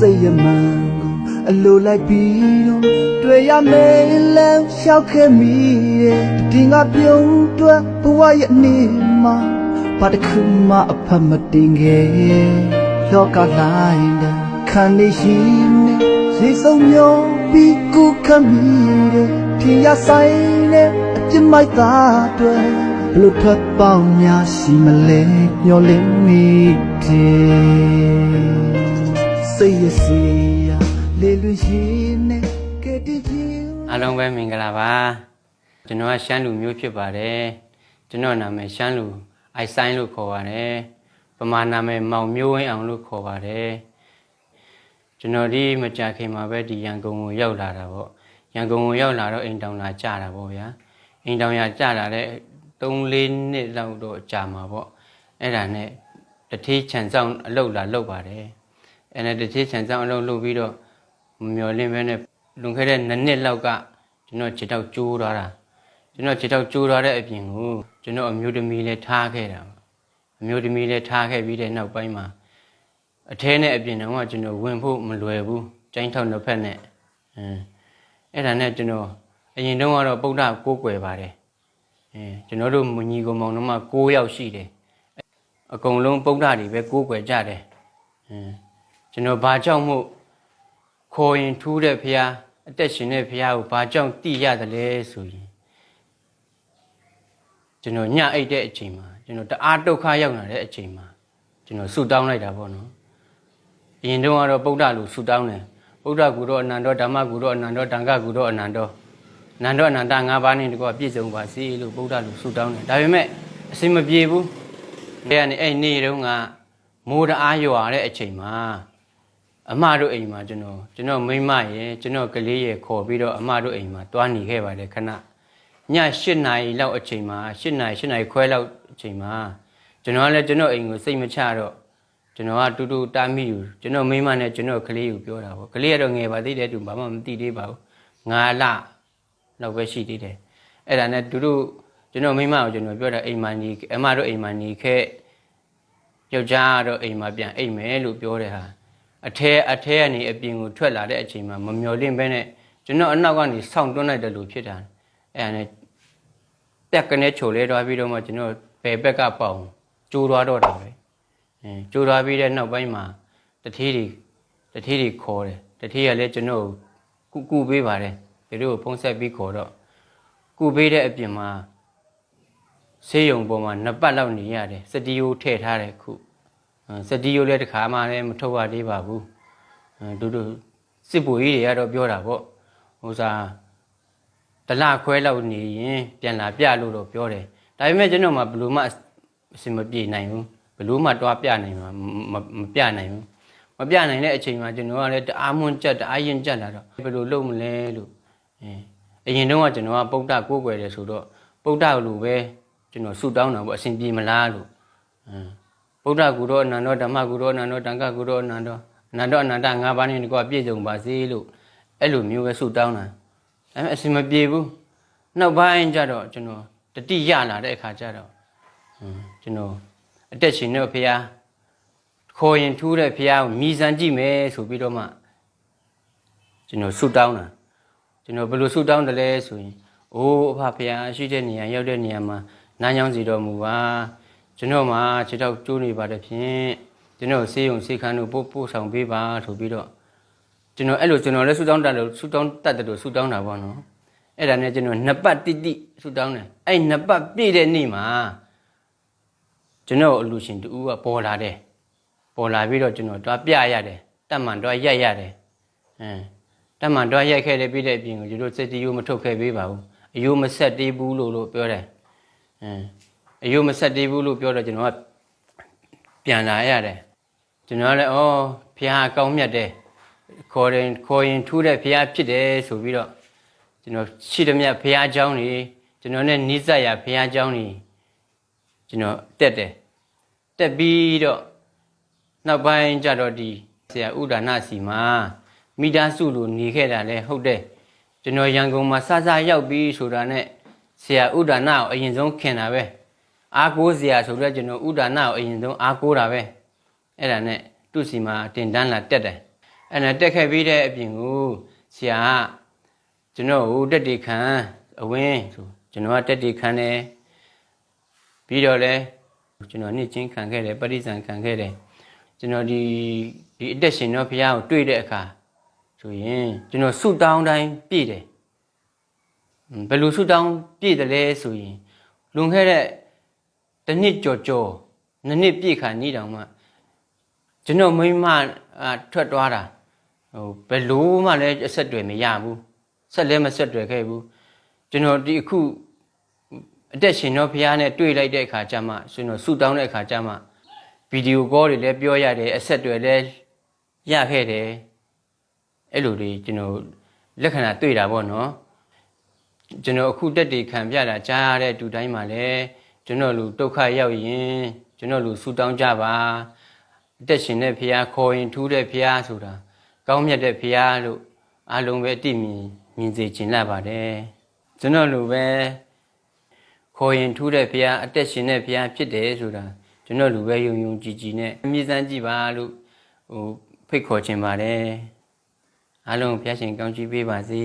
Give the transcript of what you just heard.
စိတ်ရမှန်ကိုအလိုလိုက်ပြီးတော့တွေ့ရမယ်လမ်းလျှောက်ခဲ့မိရဲ့ဒီငါပြုံးတွက်ဘဝရဲ့အနေမှာဘာတစ်ခုမှအဖတ်မတင်ခဲ့လောကလိုက်တဲ့ခံနေရှိနေစိတ်ဆုံးမျိုးပြီးကူခမ်းမိတဲ့ထင်ရဆိုင်တဲ့အပြစ်မိုက်သားတွေဘလို့ထွက်ပေါင်းများရှိမလဲမျောလင်းမိတယ် စိတ်ရစီရလေလွင်ရှိနေကတည်းကအားလုံးပဲမင်္ဂလာပါကျွန်တော်ကရှမ်းလူမျိုးဖြစ်ပါတယ်ကျွန်တော်နာမည်ရှမ်းလူအိုက်ဆိုင်လို့ခေါ်ပါတယ်ပမာနာမည်မောင်မျိုးဝင်းအောင်လို့ခေါ်ပါတယ်ကျွန်တော်ဒီမကြခင်မှာပဲဒီရန်ကုန်ကိုရောက်လာတာပေါ့ရန်ကုန်ကိုရောက်လာတော့အိမ်တောင်လာကြတာပေါ့ဗျာအိမ်တောင်ရကြလာတဲ့3-4နှစ်လောက်တော့ကြာမှာပေါ့အဲ့ဒါနဲ့တတိချန်ဆောင်အလုပ်လာလုပ်ပါတယ် အဲ့ဒါတတိချန်ဆောင်အလုပ်လုပ်ပြီးတော့မမျော်လင့်ပဲနဲ့လွန်ခဲ့တဲ့2နှစ်လောက်ကကျွန်တော်ခြေထောက်ကျိုးသွားတာကျွန်တော်ခြေထောက်ကျိုးသွားတဲ့အပြင်ကိုကျွန်တော်အမျိုးသမီးလည်းထားခဲ့တာပေါ့အမျိုးသမီးလည်းထားခဲ့ပြီးတဲ့နောက်ပိုင်းမှာအထဲနဲ့အပြင်တော့ကျွန်တော်ဝင်ဖို့မလွယ်ဘူးကျိုင်းထောက်နှစ်ဖက်နဲ့အင်းအဲ့ဒါနဲ့ကျွန်တော်အရင်တုန်းကတော့ပုဒ္ဒကိုးကွယ်ပါတယ်အဲကျွန်တော်တို့မညီကောင်မောင်နှမ6ယောက်ရှိတယ်အကုန်လုံးပုဒ္ဒတွေပဲကိုးကွယ်ကြတယ်အင်း ကျွန်တော်ဘာကြောင့်မို့ခေါ်ရင်ထူးတဲ့ဖះအသက်ရှင်တဲ့ဖះကိုဘာကြောင့်တိရတယ်လဲဆိုရင်ကျွန်တော်ညအိတ်တဲ့အချိန်မှာကျွန်တော်တအားဒုက္ခရောက်လာတဲ့အချိန်မှာကျွန်တော်ဆူတောင်းလိုက်တာပေါ့နော်အရင်တုန်းကတော့ဗုဒ္ဓလူဆူတောင်းတယ်ဗုဒ္ဓကူတော့အနန္တောဓမ္မကူတော့အနန္တောတန်ခကူတော့အနန္တောအနန္တောအနန္တ၅ပါးနဲ့တကွပြည့်စုံပါစေလို့ဗုဒ္ဓလူဆူတောင်းတယ်ဒါပေမဲ့အစင်မပြေဘူးအဲ့ကနေအဲ့နေ့တုန်းကမိုးတအားရွာတဲ့အချိန်မှာ အမတို့အိမ်မှာကျွန်တော်ကျွန်တော်မိန်းမရယ်ကျွန်တော်ကလေးရယ်ခေါ်ပြီးတော့အမတို့အိမ်မှာတွားနေခဲ့ပါတယ်ခဏည8နာရီလောက်အချိန်မှာ8နာရီ8နာရီခွဲလောက်အချိန်မှာကျွန်တော်ကလည်းကျွန်တော်အိမ်ကိုစိတ်မချတော့ကျွန်တော်ကတူတူတားမိอยู่ကျွန်တော်မိန်းမနဲ့ကျွန်တော်ကလေးကိုပြောတာပေါ့ကလေးကတော့ငယ်ပါသေးတယ်သူဘာမှမသိသေးပါဘူးငါလလောက်ပဲရှိသေးတယ်အဲ့ဒါနဲ့တူတူကျွန်တော်မိန်းမကိုကျွန်တော်ပြောတာအိမ်မှာနေအမတို့အိမ်မှာနေခဲ့ယောက်ျားကတော့အိမ်မှာပြန်အိမ်မယ်လို့ပြောတဲ့ဟာ အထဲအထဲကနေအပြင်ကိုထွက်လာတဲ့အချိန်မှာမမျော်လင့်ပဲနဲ့ကျွန်တော်အနောက်ကနေဆောင်းတွန်းလိုက်တယ်လို့ဖြစ်တာအဲ့ဒါနဲ့ပြက်ကနေချိုလဲသွားပြီးတော့မှကျွန်တော်ဘယ်ဘက်ကပေါအောင်ကျိုးသွားတော့တာပဲအဲကျိုးသွားပြီးတဲ့နောက်ပိုင်းမှာတထေးတွေတထေးတွေခေါ်တယ်တထေးကလည်းကျွန်တော်ကိုကုကုပေးပါတယ်ဒီလိုဖုံးဆက်ပြီးခေါ်တော့ကုပေးတဲ့အပြင်မှာဆေးရုံပေါ်မှာနှစ်ပတ်လောက်နေရတယ်စတီယိုထည့်ထားတယ်ခု စတီယိုလည်းတစ်ခါမှလည်းမထုတ်ရသေးပါဘူးအဲတို့တို့စစ်ဘူကြီးတွေကတော့ပြောတာပေါ့ဟိုစားတလခွဲလောက်နေရင်ပြန်လာပြလို့တော့ပြောတယ်ဒါပေမဲ့ကျွန်တော်မှဘလို့မှအစင်မပြေနိုင်ဘူးဘလို့မှတွားပြနိုင်မှာမမပြနိုင်ဘူးမပြနိုင်တဲ့အချိန်မှာကျွန်တော်ကလည်းတအားမွန်းကြက်တအားရင်ကြက်လာတော့ဘယ်လိုလုပ်မလဲလို့အဲအရင်တုန်းကကျွန်တော်ကပုဒ္ဒကိုးကွယ်တယ်ဆိုတော့ပုဒ္ဒလိုပဲကျွန်တော်ဆူတောင်းတာပေါ့အစဉ်ပြေမလားလို့အင်း ဗုဒ္ဓဂုရောအနန္တောဓမ္မဂုရောအနန္တောတန်ခဂုရောအနန္တောအနန္တောအနန္တ၅ပါးနဲ့တကွပြည့်စုံပါစေလို့အဲ့လိုမျိုးပဲဆုတောင်းတာဒါပေမဲ့အစင်မပြေဘူးနောက်ပိုင်းကျတော့ကျွန်တော်တတိယလာတဲ့အခါကျတော့ဟွန်းကျွန်တော်အတက်ရှင်တဲ့ဖះခေါ်ရင်ထူးတဲ့ဖះကိုမြည်စံကြည့်မယ်ဆိုပြီးတော့မှကျွန်တော်ဆုတောင်းတာကျွန်တော်ဘယ်လိုဆုတောင်းတယ်လဲဆိုရင်အိုးအဖဖះရှိတဲ့နေရာရောက်တဲ့နေရာမှာနားညောင်းစီတော်မူပါ ကျွန်တော်မှခြေထောက်ကျိုးနေပါတယ်ဖြင့်ကျွန်တော်ဆေးရုံဆေးခန်းတို့ပို့ပို့ဆောင်ပေးပါဆိုပြီးတော့ကျွန်တော်အဲ့လိုကျွန်တော်လည်းဆူတောင်းတက်လို့ဆူတောင်းတက်တယ်လို့ဆူတောင်းတာပေါ့နော်အဲ့ဒါနဲ့ကျွန်တော်နှစ်ပတ်တိတိဆူတောင်းတယ်အဲ့နှစ်ပတ်ပြည့်တဲ့နေ့မှာကျွန်တော်အလူရှင်တူကပေါ်လာတယ်ပေါ်လာပြီးတော့ကျွန်တော်တွားပြရတယ်တက်မှန်တွားရိုက်ရတယ်အင်းတက်မှန်တွားရိုက်ခဲ့တယ်ပြီးတဲ့အပြင်ကိုကျွန်တော်စက်တီယိုမထုတ်ခဲ့ပေးပါဘူးအယိုးမဆက်သေးဘူးလို့လို့ပြောတယ်အင်း အယုံမဆက်သေးဘူးလို့ပြောတော့ကျွန်တော်ကပြန်လာရတယ်ကျွန်တော်လည်းဩဖះကောင်းမြတ်တယ်ခေါ်ရင်ခေါ်ရင်ထူးတဲ့ဖះဖြစ်တယ်ဆိုပြီးတော့ကျွန်တော်ရှိသမျှဖះเจ้าနေကျွန်တော်နဲ့နိစ္စရာဖះเจ้าနေကျွန်တော်တက်တယ်တက်ပြီးတော့နောက်ပိုင်းကျတော့ဒီဆရာဥဒါနစီမှာမိသားစုလိုနေခဲ့တာလဲဟုတ်တယ်ကျွန်တော်ရန်ကုန်မှာစစရောက်ပြီးဆိုတာနဲ့ဆရာဥဒါနကိုအရင်ဆုံးခင်တာပဲ အားကိုးစရာဆိုတော့ကျွန်တော်ဥဒါနကိုအရင်ဆုံးအားကိုးတာပဲအဲ့ဒါနဲ့သူ့စီမှာတင်တန်းလာတက်တယ်တအဲ့ဒါတက်ခဲ့ပြီးတဲ့အပြင်ကိုဆရာကကျွန်တော်ကိုတက်တီခံအဝင်းဆိုကျွန်တော်ကတက်တီခံတယ်ပြီးတော့လဲကျွန်တော်နှစ်ချင်းခံခဲ့တယ်ပရိသန်ခံခဲ့တယ်ကျွန်တော်ဒီဒီအသက်ရှင်တော်ဘုရားကိုတွေ့တဲ့အခါဆိုရင်ကျွန်တော်ဆုတောင်းတိုင်းပြည့်တယ်ဟွန်းဘယ်လိုဆုတောင်းပြည့်တယ်လဲဆိုရင်လွန်ခဲ့တဲ့ တစ်နှစ်ကြော်ကြော်နှစ်နှစ်ပြည့်ခါနေ့တောင်မှကျွန်တော်မိန်းမအာထွက်သွားတာဟိုဘယ်လို့မှလည်းအဆက်တွေမရဘူးဆက်လည်းမဆက်တွေခဲ့ဘူးကျွန်တော်ဒီအခုအသက်ရှင်တော့ဘုရားနဲ့တွေ့လိုက်တဲ့အခါကျမှကျွန်တော်ဆူတောင်းတဲ့အခါကျမှဗီဒီယိုကောတွေလည်းပြောရတယ်အဆက်တွေလည်းရခဲ့တယ်အဲ့လိုတွေကျွန်တော်လက္ခဏာတွေ့တာပေါ့နော်ကျွန်တော်အခုတက်တေခံပြတာကြားရတဲ့တူတိုင်းမှာလည်း ကျွန်တော်လူဒုက္ခရောက်ရင်ကျွန်တော်လူဆူတောင်းကြပါအသက်ရှင်တဲ့ဖះခေါ်ရင်ထူးတဲ့ဖះဆိုတာကောင်းမြတ်တဲ့ဖះလို့အားလုံးပဲအတိမြင်မြင်စေခြင်းလာပါတယ်ကျွန်တော်လိုပဲခေါ်ရင်ထူးတဲ့ဖះအသက်ရှင်တဲ့ဖះဖြစ်တယ်ဆိုတာကျွန်တော်လိုပဲယုံယုံကြည်ကြည်နဲ့အမြဲတမ်းကြည့်ပါလို့ဟိုဖိတ်ခေါ်ခြင်းပါတယ်အားလုံးဖះရှင်ကောင်းချီးပေးပါစေ